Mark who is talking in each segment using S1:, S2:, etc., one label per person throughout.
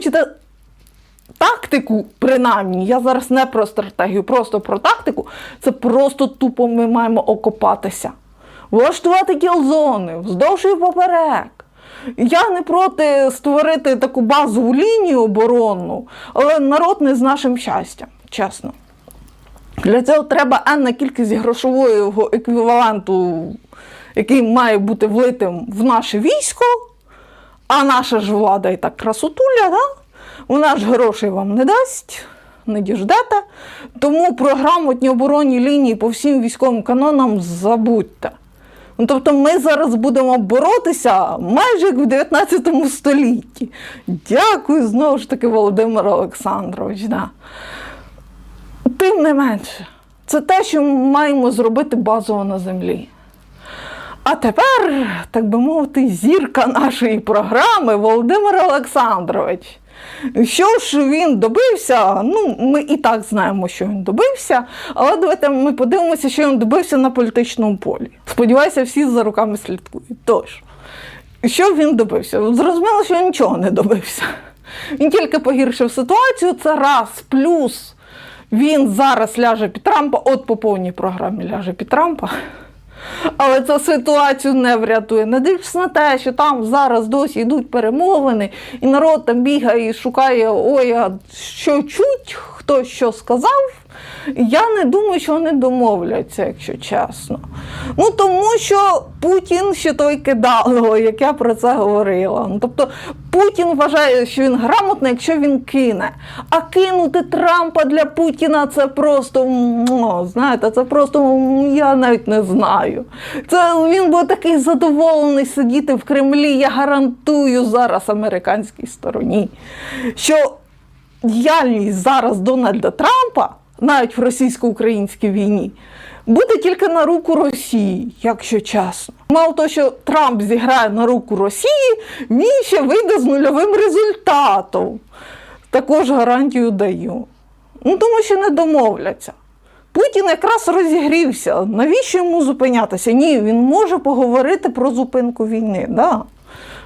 S1: хочете тактику, принаймні, я зараз не про стратегію, просто про тактику, це просто тупо ми маємо окопатися. Влаштувати кілзони вздовж і поперек. Я не проти створити таку базову лінію оборонну, але народ не з нашим щастям, чесно. Для цього треба енна кількість грошового еквіваленту, який має бути влитим в наше військо, а наша ж влада і так красотуля, да? вона ж грошей вам не дасть, не діждете. Тому про грамотні оборонні лінії по всім військовим канонам забудьте. Ну, тобто ми зараз будемо боротися майже як в 19 столітті. Дякую знову ж таки, Володимир Олександрович. Да. Тим не менше, це те, що ми маємо зробити базово на землі. А тепер, так би мовити, зірка нашої програми Володимир Олександрович. Що ж він добився? Ну, ми і так знаємо, що він добився, але давайте ми подивимося, що він добився на політичному полі. Сподіваюся, всі за руками слідкують. Тож, що він добився? Зрозуміло, що він нічого не добився. Він тільки погіршив ситуацію, це раз, плюс він зараз ляже під Трампа, от по повній програмі ляже під Трампа. Але це ситуацію не врятує. Не дивлячись на те, що там зараз досі йдуть перемовини, і народ там бігає і шукає, ой, а що чуть, хто що сказав. Я не думаю, що вони домовляться, якщо чесно. Ну тому що Путін ще той кидало, як я про це говорила. Ну, тобто Путін вважає, що він грамотний, якщо він кине. А кинути Трампа для Путіна це просто ну, знаєте, це просто я навіть не знаю. Це він був такий задоволений сидіти в Кремлі. Я гарантую зараз американській стороні, що діяльність зараз Дональда Трампа, навіть в російсько-українській війні, буде тільки на руку Росії, якщо чесно. Мало того, що Трамп зіграє на руку Росії, він ще вийде з нульовим результатом. Також гарантію даю. Ну, тому що не домовляться. Путін якраз розігрівся. Навіщо йому зупинятися? Ні, він може поговорити про зупинку війни. Да.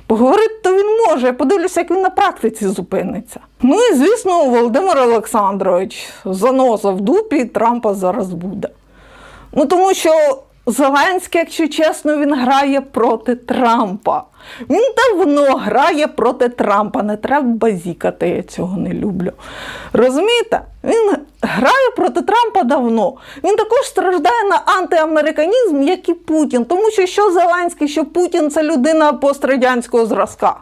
S1: Поговорити то він може. Я подивлюся, як він на практиці зупиниться. Ну і звісно, Володимир Олександрович, заноза в дупі Трампа зараз буде. Ну тому що Зеленський, якщо чесно, він грає проти Трампа. Він давно грає проти Трампа. Не треба базікати, я цього не люблю. Розумієте? Він грає проти Трампа давно. Він також страждає на антиамериканізм, як і Путін. Тому що що Зеленський, що Путін це людина пострадянського зразка.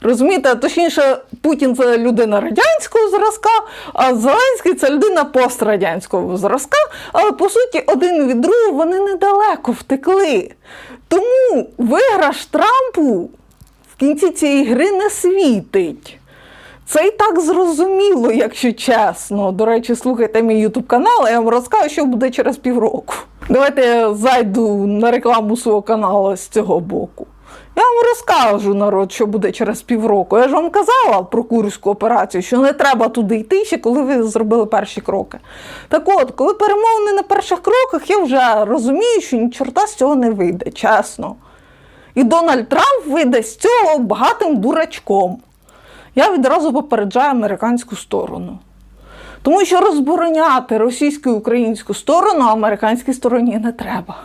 S1: Розумієте, точніше, Путін це людина радянського зразка, а Зеленський це людина пострадянського зразка. Але по суті, один від другого вони недалеко втекли. Тому виграш Трампу в кінці цієї гри не світить. Це і так зрозуміло, якщо чесно. До речі, слухайте мій ютуб канал, я вам розкажу, що буде через півроку. Давайте я зайду на рекламу свого каналу з цього боку. Я вам розкажу, народ, що буде через півроку. Я ж вам казала про курську операцію, що не треба туди йти ще, коли ви зробили перші кроки. Так от, коли перемовини на перших кроках, я вже розумію, що ні чорта з цього не вийде, чесно. І Дональд Трамп вийде з цього багатим дурачком. Я відразу попереджаю американську сторону. Тому що розбороняти російську і українську сторону американській стороні не треба.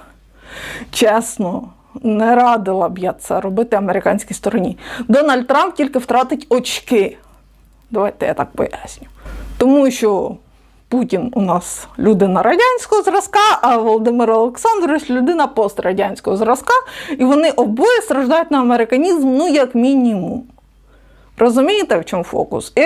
S1: Чесно, не радила б я це робити американській стороні. Дональд Трамп тільки втратить очки. Давайте я так поясню. Тому що Путін у нас людина радянського зразка, а Володимир Олександрович людина пострадянського зразка, і вони обоє страждають на американізм, ну, як мінімум. Розумієте, в чому фокус?